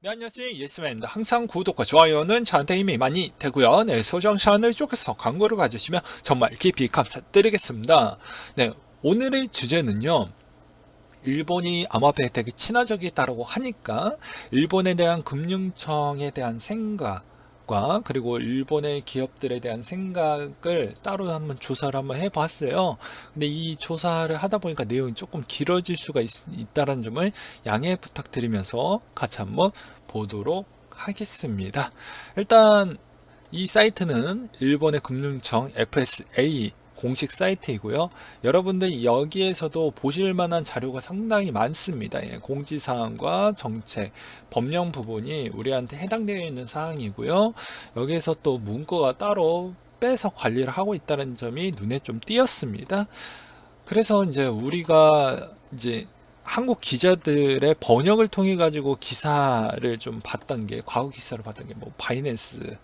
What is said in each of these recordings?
네, 안녕하세요. 예스맨입니다. 항상 구독과 좋아요는 저한테 힘이 많이 되고요. 네, 소정 샤넬 쪽에서 광고를 봐주시면 정말 깊이 감사드리겠습니다. 네, 오늘의 주제는요. 일본이 암호화폐에 되게 친화적이다라고 하니까 일본에 대한 금융청에 대한 생각 과 그리고 일본의 기업들에 대한 생각을 따로 한번 조사를 한번 해봤어요. 근데 이 조사를 하다 보니까 내용이 조금 길어질 수가 있, 있다는 점을 양해 부탁드리면서 같이 한번 보도록 하겠습니다. 일단 이 사이트는 일본의 금융청 FSA 공식 사이트이고요. 여러분들 여기에서도 보실 만한 자료가 상당히 많습니다. 예, 공지사항과 정책, 법령 부분이 우리한테 해당되어 있는 사항이고요. 여기에서 또 문구가 따로 빼서 관리를 하고 있다는 점이 눈에 좀 띄었습니다. 그래서 이제 우리가 이제 한국 기자들의 번역을 통해 가지고 기사를 좀 봤던 게 과거 기사를 봤던 게 뭐 바이낸스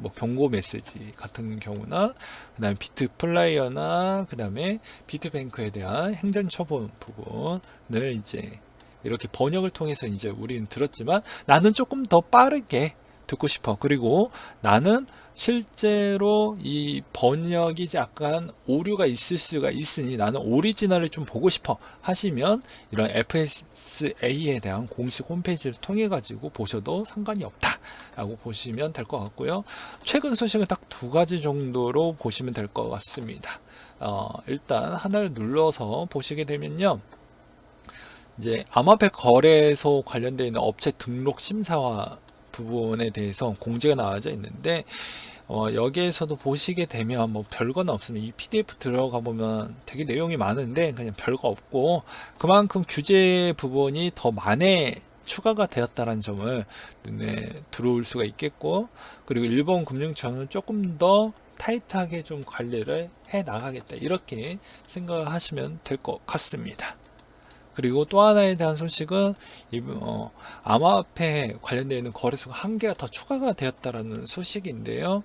뭐 경고 메시지 같은 경우나 그다음에 비트 플라이어나 그다음에 비트뱅크에 대한 행정 처분 부분을 이제 이렇게 번역을 통해서 이제 우리는 들었지만 나는 조금 더 빠르게 듣고 싶어. 그리고 나는 실제로 이 번역이 약간 오류가 있을 수가 있으니 나는 오리지널을 좀 보고 싶어 하시면 이런 FSA에 대한 공식 홈페이지를 통해 가지고 보셔도 상관이 없다 라고 보시면 될 것 같고요. 최근 소식은 딱 두 가지 정도로 보시면 될 것 같습니다. 어, 일단 하나를 눌러서 보시게 되면요. 이제 암호화폐 거래소 관련되어 있는 업체 등록 심사와 부분에 대해서 공지가 나와져 있는데 어, 여기에서도 보시게 되면 뭐 별건 없으면 이 PDF 들어가 보면 되게 내용이 많은데 그냥 별거 없고 그만큼 규제 부분이 더 많이 추가가 되었다는 점을 눈에 들어올 수가 있겠고 그리고 일본 금융청은 조금 더 타이트하게 좀 관리를 해 나가겠다 이렇게 생각하시면 될 것 같습니다. 그리고 또 하나에 대한 소식은 이, 어, 암호화폐 관련되어 있는 거래소가 한 개가 더 추가가 되었다라는 소식인데요.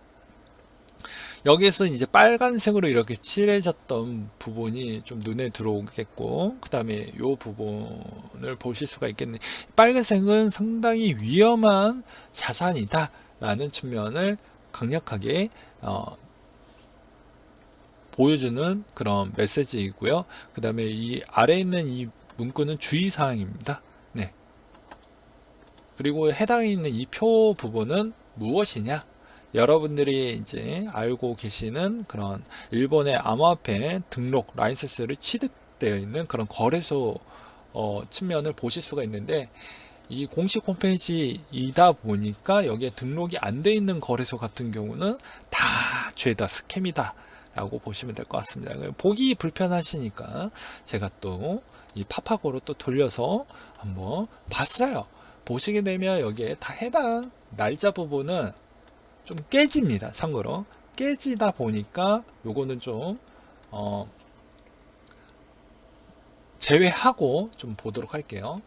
여기에서 이제 빨간색으로 이렇게 칠해졌던 부분이 좀 눈에 들어오겠고, 그 다음에 이 부분을 보실 수가 있겠네. 빨간색은 상당히 위험한 자산이다. 라는 측면을 강력하게, 어, 보여주는 그런 메시지이고요. 그 다음에 이 아래에 있는 이 문구는 주의사항입니다. 네. 그리고 해당에 있는 이 표 부분은 무엇이냐? 여러분들이 이제 알고 계시는 그런 일본의 암호화폐 등록 라이센스를 취득되어 있는 그런 거래소 어, 측면을 보실 수가 있는데 이 공식 홈페이지이다 보니까 여기에 등록이 안 돼 있는 거래소 같은 경우는 다 죄다 스캠이다 라고 보시면 될 것 같습니다. 보기 불편하시니까 제가 또 이 파파고로 또 돌려서 한번 봤어요. 보시게 되면 여기에 다 해당 날짜 부분은 좀 깨집니다. 참고로 깨지다 보니까 요거는 좀 어, 제외하고 좀 보도록 할게요.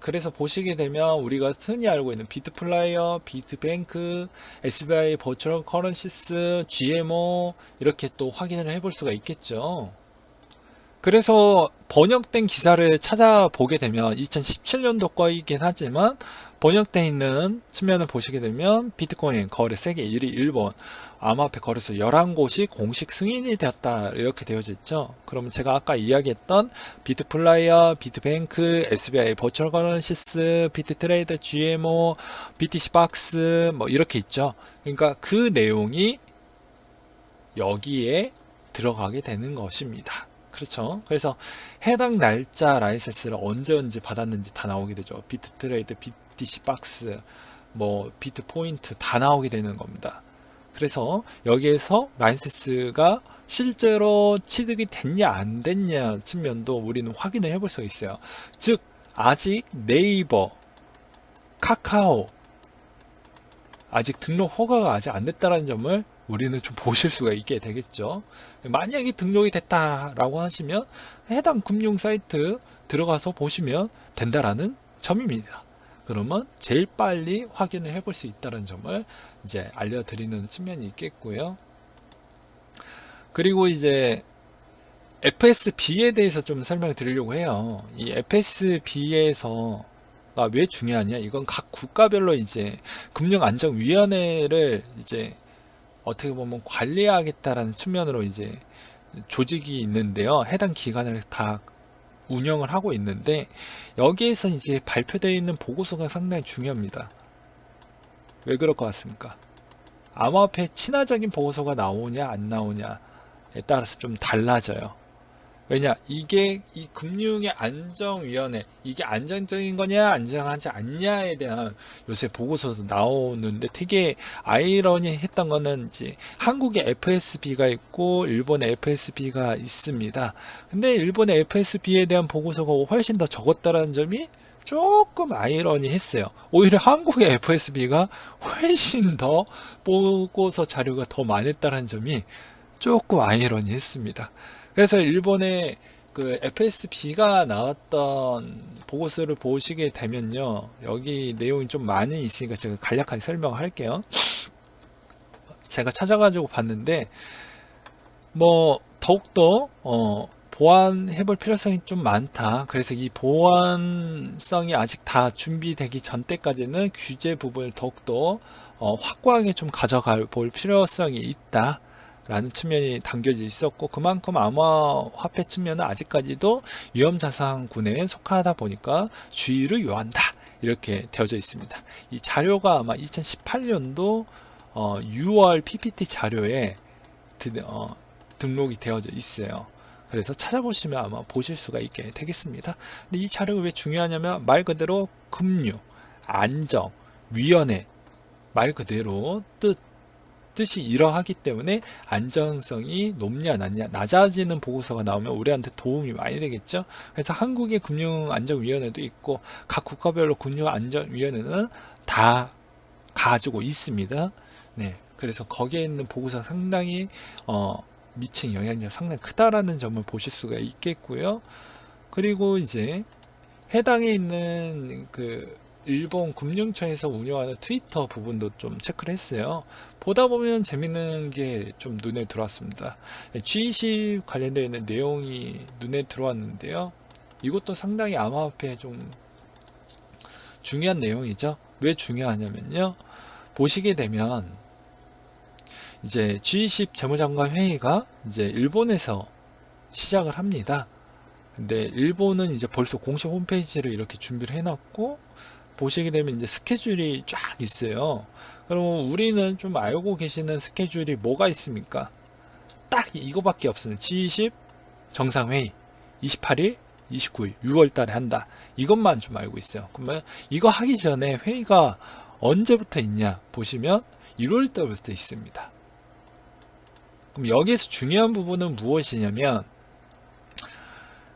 그래서 보시게 되면 우리가 흔히 알고 있는 비트플라이어, 비트뱅크, SBI 버추얼 커런시스, GMO 이렇게 또 확인을 해볼 수가 있겠죠. 그래서 번역된 기사를 찾아보게 되면 2017년도 거이긴 하지만 번역되어 있는 측면을 보시게 되면 비트코인 거래 세계 1위 일본 암호화폐 거래소 11곳이 공식 승인이 되었다 이렇게 되어져 있죠 그러면 제가 아까 이야기했던 비트플라이어, 비트뱅크, SBI 버추얼 커런시스, 비트트레이더, GMO, BTC 박스 뭐 이렇게 있죠 그러니까 그 내용이 여기에 들어가게 되는 것입니다 그렇죠. 그래서 해당 날짜 라이센스를 언제 언제 받았는지 다 나오게 되죠. 비트 트레이드, BTC 박스, 뭐 비트 포인트 다 나오게 되는 겁니다. 그래서 여기에서 라이센스가 실제로 취득이 됐냐 안 됐냐 측면도 우리는 확인을 해볼 수가 있어요. 즉 아직 네이버, 카카오 아직 등록 허가가 아직 안 됐다는 점을 우리는 좀 보실 수가 있게 되겠죠. 만약에 등록이 됐다라고 하시면 해당 금융 사이트 들어가서 보시면 된다라는 점입니다. 그러면 제일 빨리 확인을 해볼 수 있다는 점을 이제 알려드리는 측면이 있겠고요. 그리고 이제 FSB에 대해서 좀 설명을 드리려고 해요. 이 FSB에서 왜 중요하냐? 이건 각 국가별로 이제 금융안정위원회를 이제 어떻게 보면 관리하겠다라는 측면으로 이제 조직이 있는데요. 해당 기관을 다 운영을 하고 있는데 여기에서 이제 발표되어 있는 보고서가 상당히 중요합니다. 왜 그럴 것 같습니까? 암호화폐 친화적인 보고서가 나오냐 안 나오냐에 따라서 좀 달라져요. 왜냐 이게 이 금융의 안정위원회 이게 안정적인 거냐 안정하지 않냐에 대한 요새 보고서도 나오는데 되게 아이러니했던 거는 이제 한국에 FSB가 있고 일본에 FSB가 있습니다. 근데 일본의 FSB에 대한 보고서가 훨씬 더 적었다라는 점이 조금 아이러니했어요. 오히려 한국의 FSB가 훨씬 더 보고서 자료가 더 많았다는 점이 조금 아이러니했습니다. 그래서 일본의 그 FSB가 나왔던 보고서를 보시게 되면요. 여기 내용이 좀 많이 있으니까 제가 간략하게 설명을 할게요. 제가 찾아가지고 봤는데, 뭐, 더욱더, 어, 보완해 볼 필요성이 좀 많다. 그래서 이 보완성이 아직 다 준비되기 전 때까지는 규제 부분을 더욱더 어, 확고하게 좀 가져가 볼 필요성이 있다. 라는 측면이 담겨져 있었고 그만큼 암호화폐 측면은 아직까지도 위험자산군에 속하다 보니까 주의를 요한다 이렇게 되어져 있습니다. 이 자료가 아마 2018년도 어, 6월 PPT 자료에 드, 어, 등록이 되어져 있어요. 그래서 찾아보시면 아마 보실 수가 있게 되겠습니다. 근데 이 자료가 왜 중요하냐면 말 그대로 금융, 안정, 위원회 말 그대로 뜻 뜻이 이러하기 때문에 안정성이 높냐 낮냐 낮아지는 보고서가 나오면 우리한테 도움이 많이 되겠죠. 그래서 한국의 금융안정위원회도 있고 각 국가별로 금융안정위원회는 다 가지고 있습니다. 네, 그래서 거기에 있는 보고서 상당히 어, 미친 영향력 상당히 크다라는 점을 보실 수가 있겠고요. 그리고 이제 해당에 있는 그 일본 금융처에서 운영하는 트위터 부분도 좀 체크를 했어요. 보다 보면 재밌는 게 좀 눈에 들어왔습니다. G20 관련되어 있는 내용이 눈에 들어왔는데요. 이것도 상당히 암호화폐에 좀 중요한 내용이죠. 왜 중요하냐면요. 보시게 되면 이제 G20 재무장관 회의가 이제 일본에서 시작을 합니다. 근데 일본은 이제 벌써 공식 홈페이지를 이렇게 준비를 해놨고 보시게 되면 이제 스케줄이 쫙 있어요. 그럼 우리는 좀 알고 계시는 스케줄이 뭐가 있습니까? 딱 이거밖에 없습니다. G20 정상회의 28일, 29일, 6월 달에 한다. 이것만 좀 알고 있어요. 그러면 이거 하기 전에 회의가 언제부터 있냐 보시면 1월 달부터 있습니다. 그럼 여기에서 중요한 부분은 무엇이냐면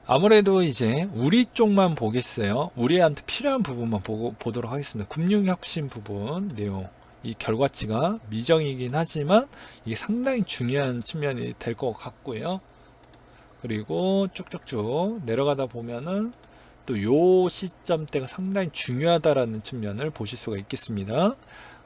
아무래도 이제 우리 쪽만 보겠어요. 우리한테 필요한 부분만 보고 보도록 하겠습니다. 금융혁신 부분 내용. 이 결과치가 미정이긴 하지만 이게 상당히 중요한 측면이 될 것 같고요. 그리고 쭉쭉쭉 내려가다 보면은 또 요 시점대가 상당히 중요하다라는 측면을 보실 수가 있겠습니다.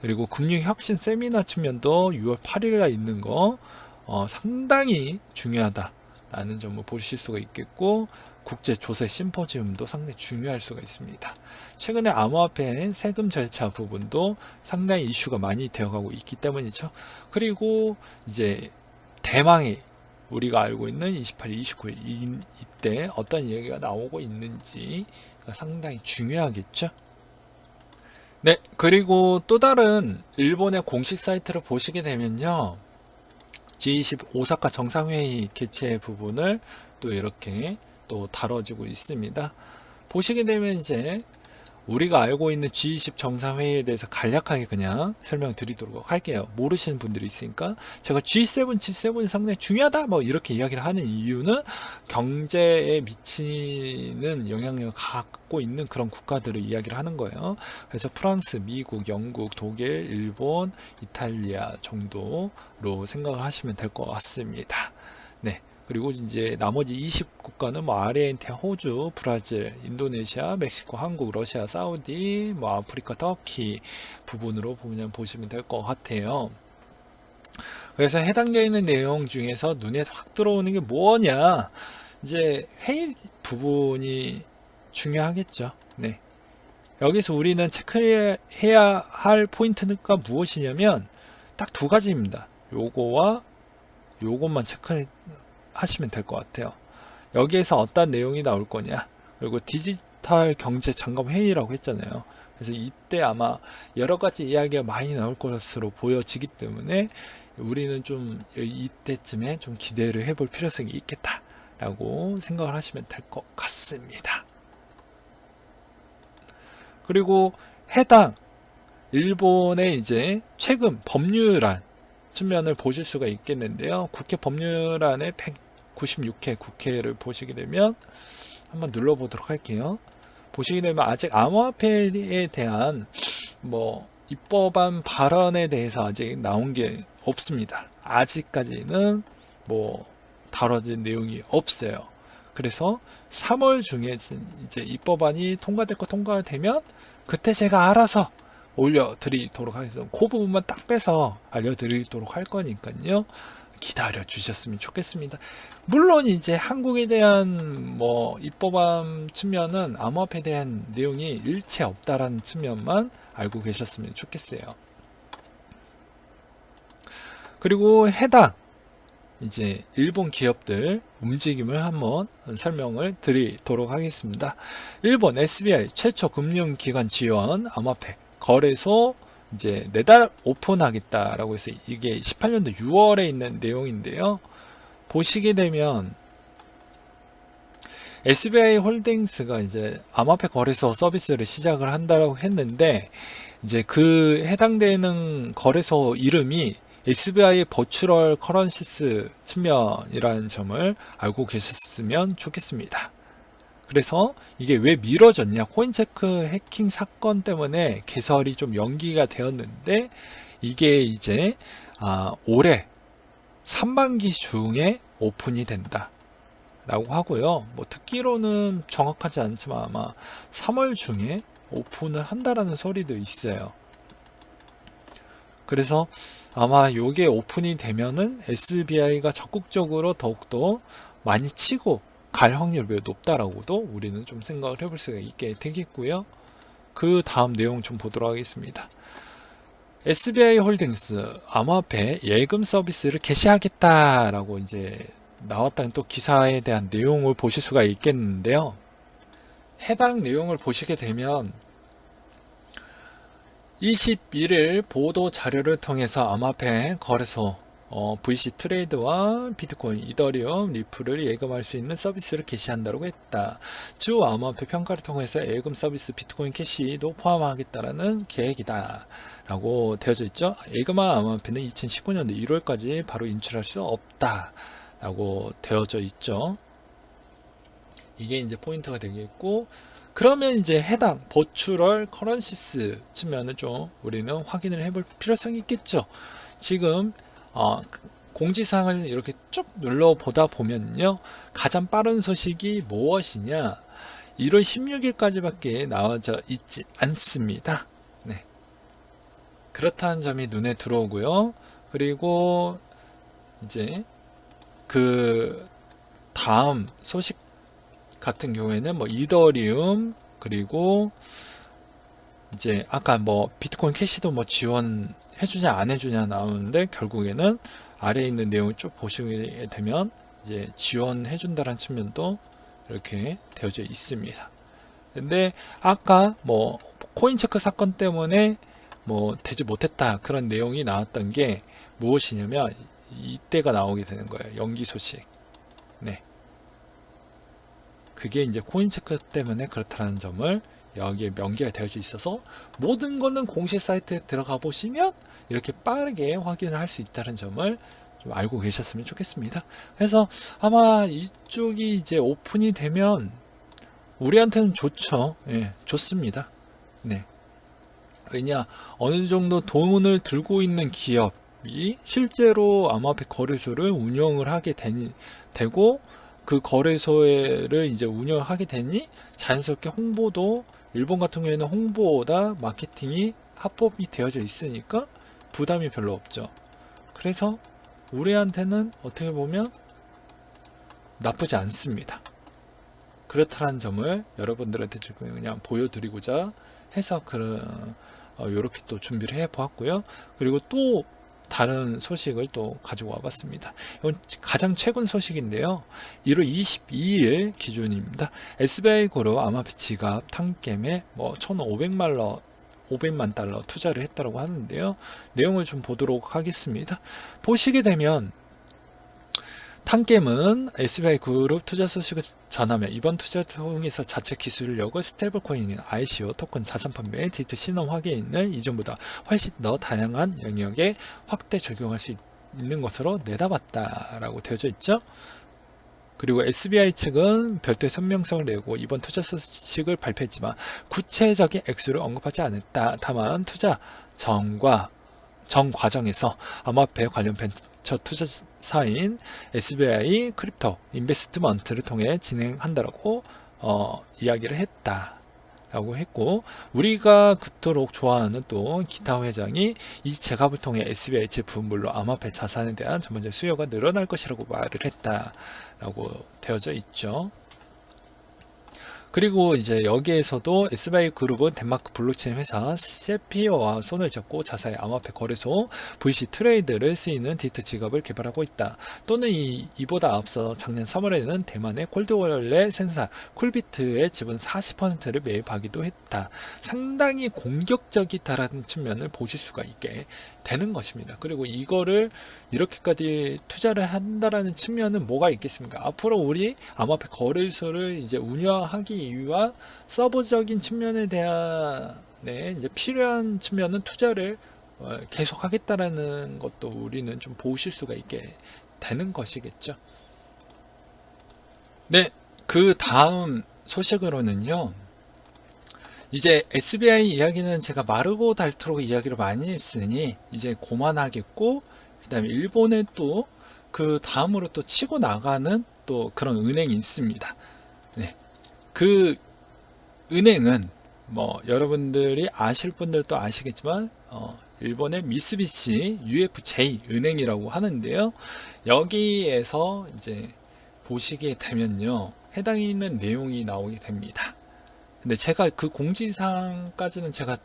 그리고 금융혁신 세미나 측면도 6월 8일에 있는 거 어, 상당히 중요하다. 라는 점을 보실 수가 있겠고 국제 조세 심포지움도 상당히 중요할 수가 있습니다. 최근에 암호화폐 세금 절차 부분도 상당히 이슈가 많이 되어가고 있기 때문이죠. 그리고 이제 대망의 우리가 알고 있는 28일, 29일 이, 이때 어떤 얘기가 나오고 있는지가 상당히 중요하겠죠. 네, 그리고 또 다른 일본의 공식 사이트를 보시게 되면요. G20 오사카 정상회의 개최 부분을 또 이렇게 또 다뤄지고 있습니다. 보시게 되면 이제 우리가 알고 있는 G20 정상회의에 대해서 간략하게 그냥 설명드리도록 할게요. 모르시는 분들이 있으니까 제가 G7, G7이 상당히 중요하다 뭐 이렇게 이야기를 하는 이유는 경제에 미치는 영향력을 갖고 있는 그런 국가들을 이야기를 하는 거예요. 그래서 프랑스, 미국, 영국, 독일, 일본, 이탈리아 정도로 생각을 하시면 될 것 같습니다. 네. 그리고 이제 나머지 20 국가는 뭐 아르헨티나, 호주, 브라질, 인도네시아, 멕시코, 한국, 러시아, 사우디, 뭐 아프리카, 터키 부분으로 보면 보시면 될 것 같아요. 그래서 해당되어 있는 내용 중에서 눈에 확 들어오는 게 뭐냐? 이제 회의 부분이 중요하겠죠. 네. 여기서 우리는 체크해야 할 포인트가 무엇이냐면 딱 두 가지입니다. 요거와 요것만 체크 하시면 될 것 같아요. 여기에서 어떤 내용이 나올 거냐 그리고 디지털 경제 점검 회의라고 했잖아요. 그래서 이때 아마 여러 가지 이야기가 많이 나올 것으로 보여지기 때문에 우리는 좀 이때쯤에 좀 기대를 해볼 필요성이 있겠다라고 생각을 하시면 될 것 같습니다. 그리고 해당 일본의 이제 최근 법률안 측면을 보실 수가 있겠는데요. 국회 법률안의 196회 국회를 보시게 되면 한번 눌러보도록 할게요. 보시게 되면 아직 암호화폐에 대한 뭐 입법안 발언에 대해서 아직 나온 게 없습니다. 아직까지는 뭐 다뤄진 내용이 없어요. 그래서 3월 중에 이제 입법안이 통과될 거 통과되면 그때 제가 알아서 올려드리도록 하겠습니다. 그 부분만 딱 빼서 알려드리도록 할 거니까요. 기다려 주셨으면 좋겠습니다. 물론 이제 한국에 대한 뭐 입법안 측면은 암호화폐에 대한 내용이 일체 없다라는 측면만 알고 계셨으면 좋겠어요. 그리고 해당 이제 일본 기업들 움직임을 한번 설명을 드리도록 하겠습니다. 일본 SBI 최초 금융기관 지원 암호화폐 거래소 이제 내달 오픈하겠다라고 해서 이게 18년도 6월에 있는 내용인데요. 보시게 되면 SBI 홀딩스가 이제 암호화폐 거래소 서비스를 시작을 한다고 했는데 이제 그 해당되는 거래소 이름이 SBI 버추럴 커런시스 측면이라는 점을 알고 계셨으면 좋겠습니다. 그래서 이게 왜 미뤄졌냐? 코인체크 해킹 사건 때문에 개설이 좀 연기가 되었는데 이게 이제 아, 올해 3반기 중에 오픈이 된다 라고 하고요. 뭐 듣기로는 정확하지 않지만 아마 3월 중에 오픈을 한다라는 소리도 있어요. 그래서 아마 요게 오픈이 되면은 SBI가 적극적으로 더욱더 많이 치고 갈 확률이 매우 높다라고도 우리는 좀 생각을 해볼 수가 있게 되겠고요. 그 다음 내용 좀 보도록 하겠습니다. SBI 홀딩스 암호화폐 예금 서비스를 개시하겠다라고 이제 나왔다는 또 기사에 대한 내용을 보실 수가 있겠는데요. 해당 내용을 보시게 되면 21일 보도 자료를 통해서 암호화폐 거래소 어, VC 트레이드와 비트코인, 이더리움, 리플을 예금할 수 있는 서비스를 개시한다고 했다. 주 암호화폐 평가를 통해서 예금 서비스 비트코인 캐시도 포함하겠다라는 계획이다. 라고 되어져 있죠. 예금화 암호화폐는 2019년도 1월까지 바로 인출할 수 없다. 라고 되어져 있죠. 이게 이제 포인트가 되겠고, 그러면 이제 해당 버추럴 커런시스 측면을 좀 우리는 확인을 해볼 필요성이 있겠죠. 지금 어, 공지사항을 이렇게 쭉 눌러보다 보면요. 가장 빠른 소식이 무엇이냐. 1월 16일까지밖에 나와져 있지 않습니다. 네. 그렇다는 점이 눈에 들어오고요. 그리고 이제 그 다음 소식 같은 경우에는 뭐 이더리움 그리고 이제 아까 뭐 비트코인 캐시도 뭐 지원 해주냐 안 해주냐 나오는데 결국에는 아래에 있는 내용을 쭉 보시게 되면 이제 지원해 준다는 측면도 이렇게 되어져 있습니다. 근데 아까 뭐 코인 체크 사건 때문에 뭐 되지 못했다 그런 내용이 나왔던 게 무엇이냐면 이때가 나오게 되는 거예요. 연기 소식. 네. 그게 이제 코인 체크 때문에 그렇다는 점을 여기에 명기가 되어져 있어서 모든 거는 공식 사이트에 들어가 보시면 이렇게 빠르게 확인을 할 수 있다는 점을 좀 알고 계셨으면 좋겠습니다. 그래서 아마 이쪽이 이제 오픈이 되면 우리한테는 좋죠. 예, 좋습니다. 네. 왜냐, 어느 정도 돈을 들고 있는 기업이 실제로 암호화폐 거래소를 운영을 하게 되, 되고 그 거래소를 이제 운영하게 되니 자연스럽게 홍보도 일본 같은 경우에는 홍보보다 마케팅이 합법이 되어져 있으니까 부담이 별로 없죠. 그래서 우리한테는 어떻게 보면 나쁘지 않습니다. 그렇다는 점을 여러분들한테 지금 그냥 보여드리고자 해서 그런 어, 요렇게 또 준비를 해 보았고요. 그리고 또 다른 소식을 또 가지고 와봤습니다. 이건 가장 최근 소식인데요. 1월 22일 기준입니다. SBI 아마피 지갑 탕겜에 뭐 1,500만 원 500만 달러 투자를 했다고 하는데요. 내용을 좀 보도록 하겠습니다. 보시게 되면 탕겜은 SBI 그룹 투자 소식을 전하며 이번 투자 통해서 자체 기술력을 스테이블 코인인 ICO 토큰 자산 판매 디지털 신원 확인을 이전보다 훨씬 더 다양한 영역에 확대 적용할 수 있는 것으로 내다봤다라고 되어져 있죠. 그리고 SBI 측은 별도의 설명서를 내고 이번 투자 소식을 발표했지만 구체적인 액수를 언급하지 않았다. 다만 투자 전과 전 과정에서 암호화폐 관련 벤처 투자사인 SBI 크립토 인베스트먼트를 통해 진행한다라고 어, 이야기를 했다. 라고 했고 우리가 그토록 좋아하는 또 기타 회장이 이 제갑을 통해 SBI 제품 물론 암호화폐 자산에 대한 전반적 수요가 늘어날 것이라고 말을 했다 라고 되어져 있죠. 그리고 이제 여기에서도 SBI 그룹은 덴마크 블록체인 회사 셰피어와 손을 잡고 자사의 암호화폐 거래소 VC 트레이드를 쓰이는 디지털 지갑을 개발하고 있다. 또는 이, 이보다 앞서 작년 3월에는 대만의 콜드월렛 생사 쿨비트의 지분 40%를 매입하기도 했다. 상당히 공격적이다라는 측면을 보실 수가 있게 되는 것입니다. 그리고 이거를 이렇게까지 투자를 한다라는 측면은 뭐가 있겠습니까? 앞으로 우리 암호화폐 거래소를 이제 운영하기 위한 서버적인 측면에 대한 네, 이제 필요한 측면은 투자를 어, 계속 하겠다라는 것도 우리는 좀 보실 수가 있게 되는 것이겠죠. 네, 그 다음 소식으로는요. 이제 SBI 이야기는 제가 마르고 닳도록 이야기를 많이 했으니 이제 고만하겠고 그 다음에 일본에 또 그 다음으로 또 치고 나가는 또 그런 은행이 있습니다. 네. 그 은행은 뭐 여러분들이 아실 분들도 아시겠지만 어, 일본의 미쓰비시 UFJ 은행이라고 하는데요. 여기에서 이제 보시게 되면요. 해당 있는 내용이 나오게 됩니다. 근데 제가 그 공지사항까지는 제가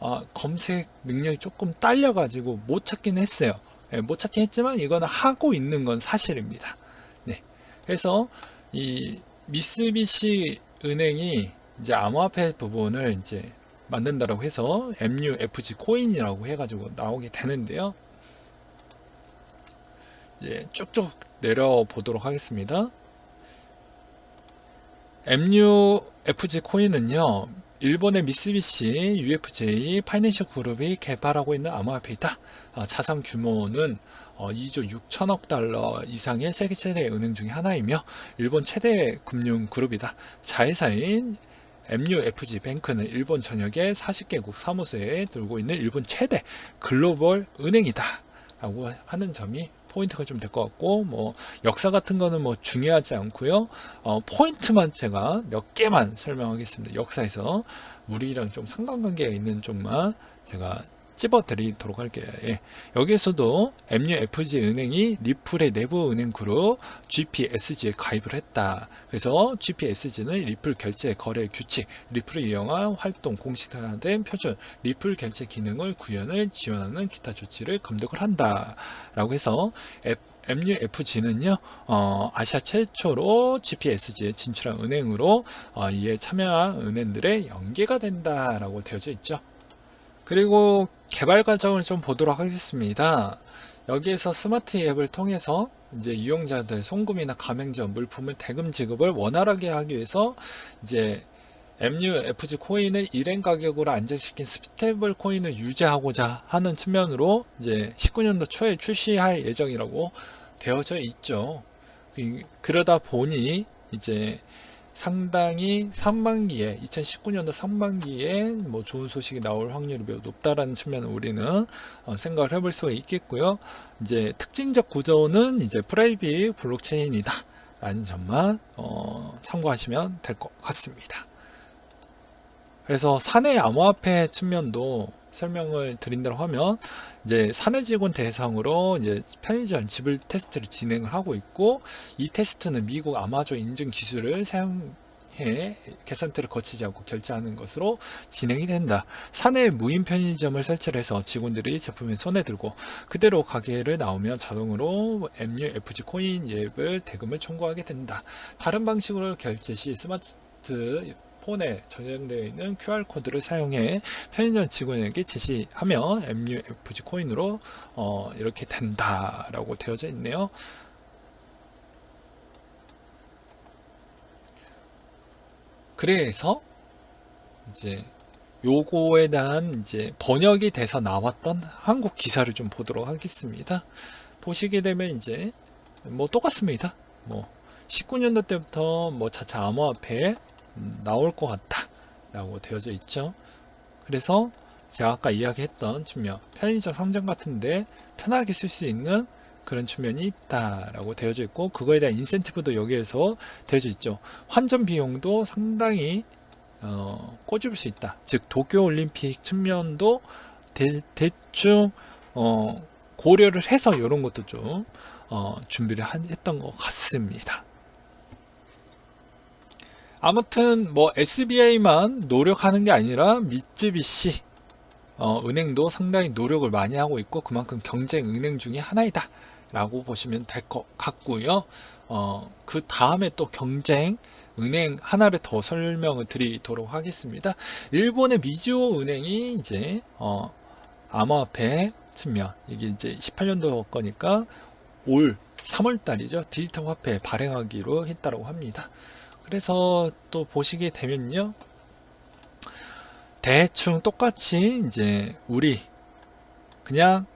어, 검색 능력이 조금 딸려가지고 못 찾긴 했어요. 네, 못 찾긴 했지만 이거는 하고 있는 건 사실입니다. 네. 그래서 이 미쓰비시 은행이 이제 암호화폐 부분을 이제 만든다라고 해서 MUFG 코인이라고 해가지고 나오게 되는데요. 예, 쭉쭉 내려보도록 하겠습니다. MUFG 코인은요, 일본의 미쓰비시 UFJ 파이낸셜 그룹이 개발하고 있는 암호화폐이다. 어, 자산 규모는 어, 2조 6천억 달러 이상의 세계 최대 은행 중의 하나이며 일본 최대 금융 그룹이다. 자회사인 MUFG 뱅크는 일본 전역의 40개국 사무소에 들고 있는 일본 최대 글로벌 은행이다. 라고 하는 점이 포인트가 좀 될 것 같고 뭐 역사 같은 거는 뭐 중요하지 않고요. 어, 포인트만 제가 몇 개만 설명하겠습니다. 역사에서 우리랑 좀 상관관계가 있는 쪽만 제가 찝어드리도록 할게요. 예. 여기에서도 MUFG 은행이 리플의 내부 은행 그룹 GPSG에 가입을 했다. 그래서 GPSG는 리플 결제 거래 규칙, 리플을 이용한 활동 공식화된 표준, 리플 결제 기능을 구현을 지원하는 기타 조치를 감독을 한다. 라고 해서 MUFG는요, 어, 아시아 최초로 GPSG에 진출한 은행으로 어, 이에 참여한 은행들의 연계가 된다라고 되어져 있죠. 그리고 개발 과정을 좀 보도록 하겠습니다. 여기에서 스마트 앱을 통해서 이제 이용자들 송금이나 가맹점 물품을 대금 지급을 원활하게 하기 위해서 이제 MUFG 코인을 일행 가격으로 안정시킨 스테이블 코인을 유지하고자 하는 측면으로 이제 19년도 초에 출시할 예정이라고 되어져 있죠. 그러다 보니 이제 상당히 상반기에 2019년도 상반기에 뭐 좋은 소식이 나올 확률이 매우 높다라는 측면을 우리는 어, 생각을 해볼 수가 있겠고요. 이제 특징적 구조는 이제 프라이빗 블록체인이다 라는 점만 어, 참고하시면 될 것 같습니다. 그래서 사내 암호화폐 측면도 설명을 드린다고 하면 이제 사내 직원 대상으로 이제 편의점 지불 테스트를 진행을 하고 있고 이 테스트는 미국 아마존 인증 기술을 사용 계산대를 거치지 않고 결제하는 것으로 진행이 된다. 사내 무인 편의점을 설치를 해서 직원들이 제품을 손에 들고 그대로 가게를 나오면 자동으로 MUFG 코인 예액을 대금을 청구하게 된다. 다른 방식으로 결제 시 스마트 폰에 저장되어 있는 QR코드를 사용해 편의점 직원에게 제시하면 MUFG 코인으로 어, 이렇게 된다라고 되어져 있네요. 그래서 이제 요거에 대한 이제 번역이 돼서 나왔던 한국 기사를 좀 보도록 하겠습니다. 보시게 되면 이제 뭐 똑같습니다. 뭐 19년도 때부터 뭐 자체 암호화폐 나올 것 같다 라고 되어져 있죠. 그래서 제가 아까 이야기했던 측면 편의점 상점 같은데 편하게 쓸 수 있는 그런 측면이 있다라고 되어져 있고 그거에 대한 인센티브도 여기에서 되어져 있죠. 환전 비용도 상당히 어, 꼬집을 수 있다. 즉 도쿄 올림픽 측면도 대, 대충 어, 고려를 해서 이런 것도 좀 어, 준비를 한, 했던 것 같습니다. 아무튼 뭐 SBI만 노력하는 게 아니라 미쯔비시 어, 은행도 상당히 노력을 많이 하고 있고 그만큼 경쟁 은행 중에 하나이다 라고 보시면 될 것 같고요. 어, 그 다음에 또 경쟁 은행 하나를 더 설명을 드리도록 하겠습니다. 일본의 미주오 은행이 이제 어, 암호화폐 측면 이게 이제 18년도 거니까 올 3월 달이죠. 디지털 화폐 발행하기로 했다고 합니다. 그래서 또 보시게 되면요. 대충 똑같이 이제 우리 그냥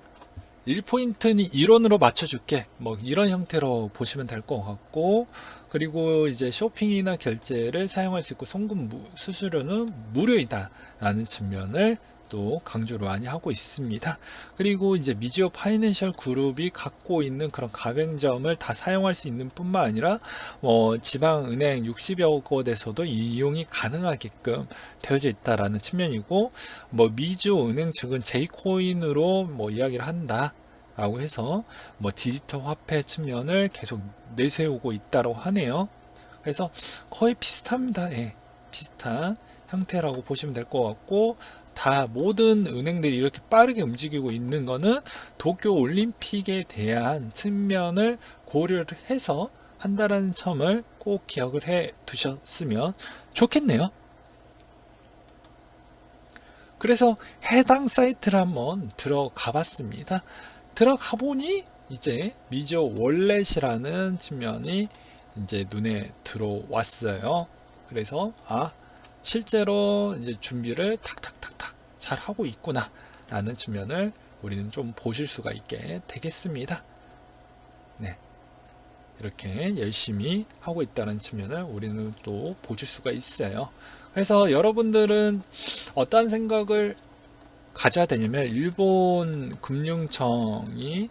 1포인트니 1원으로 맞춰줄게. 뭐 이런 형태로 보시면 될 것 같고 그리고 이제 쇼핑이나 결제를 사용할 수 있고 송금 수수료는 무료이다 라는 측면을 또 강조를 많이 하고 있습니다. 그리고 이제 미지오 파이낸셜 그룹이 갖고 있는 그런 가맹점을 다 사용할 수 있는 뿐만 아니라 뭐 지방은행 60여 곳에서도 이용이 가능하게끔 되어져 있다라는 측면이고 뭐 미주 은행 측은 제이코인으로 뭐 이야기를 한다. 라고 해서 뭐 디지털 화폐 측면을 계속 내세우고 있다고 하네요. 그래서 거의 비슷합니다. 예, 비슷한 형태라고 보시면 될 것 같고 다 모든 은행들이 이렇게 빠르게 움직이고 있는 거는 도쿄 올림픽에 대한 측면을 고려를 해서 한다라는 점을 꼭 기억을 해 두셨으면 좋겠네요. 그래서 해당 사이트를 한번 들어가 봤습니다. 들어가 보니 이제 미저 월렛이라는 측면이 이제 눈에 들어왔어요. 그래서 아 실제로 이제 준비를 탁탁탁탁 잘 하고 있구나 라는 측면을 우리는 좀 보실 수가 있게 되겠습니다. 네. 이렇게 열심히 하고 있다는 측면을 우리는 또 보실 수가 있어요. 그래서 여러분들은 어떤 생각을 가져야 되냐면 일본 금융청이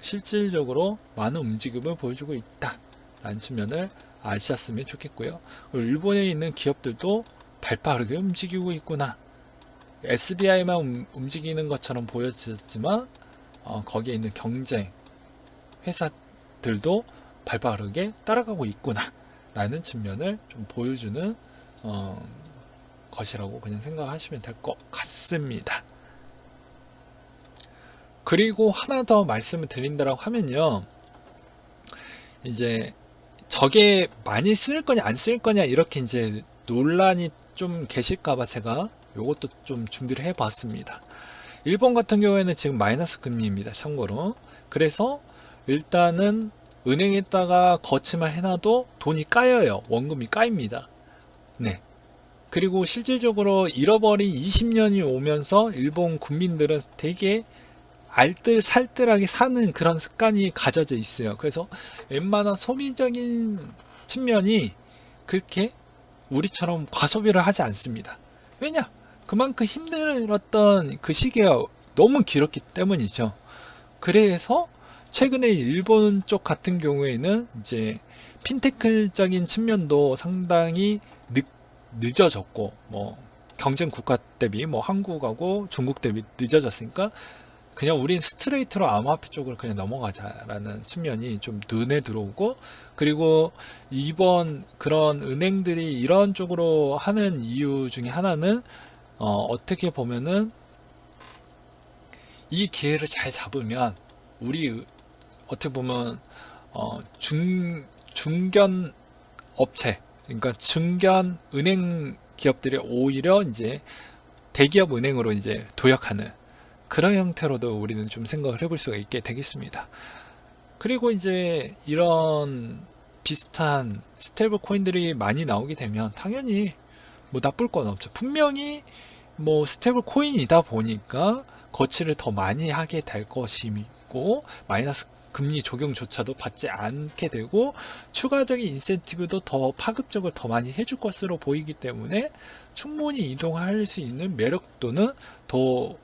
실질적으로 많은 움직임을 보여주고 있다 라는 측면을 아셨으면 좋겠고요. 일본에 있는 기업들도 발빠르게 움직이고 있구나. SBI만 움직이는 것처럼 보여졌지만 어, 거기에 있는 경쟁 회사들도 발빠르게 따라가고 있구나 라는 측면을 좀 보여주는 어, 것이라고 그냥 생각하시면 될 것 같습니다. 그리고 하나 더 말씀을 드린다고 하면요. 이제 저게 많이 쓸 거냐 안 쓸 거냐 이렇게 이제 논란이 좀 계실까봐 제가 이것도 좀 준비를 해 봤습니다. 일본 같은 경우에는 지금 마이너스 금리입니다. 참고로. 그래서 일단은 은행에다가 거치만 해놔도 돈이 까여요. 원금이 까입니다. 네. 그리고 실질적으로 잃어버린 20년이 오면서 일본 국민들은 되게 알뜰살뜰하게 사는 그런 습관이 가져져 있어요. 그래서 웬만한 소비적인 측면이 그렇게 우리처럼 과소비를 하지 않습니다. 왜냐? 그만큼 힘들었던 그 시기가 너무 길었기 때문이죠. 그래서 최근에 일본 쪽 같은 경우에는 이제 핀테크적인 측면도 상당히 늦, 늦어졌고 뭐 경쟁 국가 대비 뭐 한국하고 중국 대비 늦어졌으니까 그냥 우린 스트레이트로 암호화폐 쪽을 그냥 넘어가자라는 측면이 좀 눈에 들어오고 그리고 이번 그런 은행들이 이런 쪽으로 하는 이유 중에 하나는 어, 어떻게 보면은 이 기회를 잘 잡으면 우리 의- 어떻게 보면 어, 중 중견 업체 그러니까 중견 은행 기업들이 오히려 이제 대기업 은행으로 이제 도약하는 그런 형태로도 우리는 좀 생각을 해볼 수가 있게 되겠습니다. 그리고 이제 이런 비슷한 스테이블 코인들이 많이 나오게 되면 당연히 뭐 나쁠 건 없죠. 분명히 뭐 스테이블 코인이다 보니까 거치를 더 많이 하게 될 것이고 마이너스 금리 적용조차도 받지 않게 되고 추가적인 인센티브도 더 파급적으로 더 많이 해줄 것으로 보이기 때문에 충분히 이동할 수 있는 매력도는 더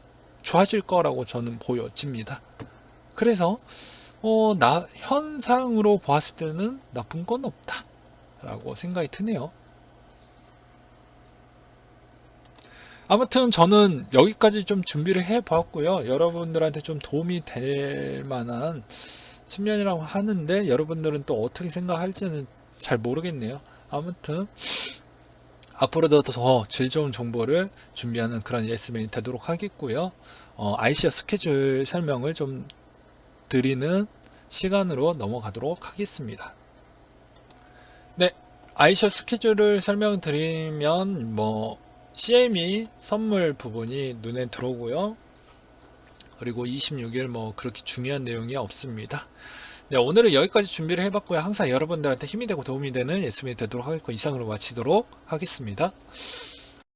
좋아질 거라고 저는 보여집니다. 그래서 어, 나 현상으로 보았을 때는 나쁜 건 없다 라고 생각이 드네요. 아무튼 저는 여기까지 좀 준비를 해 보았고요. 여러분들한테 좀 도움이 될 만한 측면이라고 하는데 여러분들은 또 어떻게 생각할지는 잘 모르겠네요. 아무튼 앞으로도 더 질 좋은 정보를 준비하는 그런 예스맨이 되도록 하겠고요. 어, ICO 스케줄 설명을 좀 드리는 시간으로 넘어가도록 하겠습니다. 네, ICO 스케줄을 설명드리면 뭐 CME 선물 부분이 눈에 들어오고요. 그리고 26일 뭐 그렇게 중요한 내용이 없습니다. 네, 오늘은 여기까지 준비를 해봤고요. 항상 여러분들한테 힘이 되고 도움이 되는 예스맨이 되도록 하겠고 이상으로 마치도록 하겠습니다.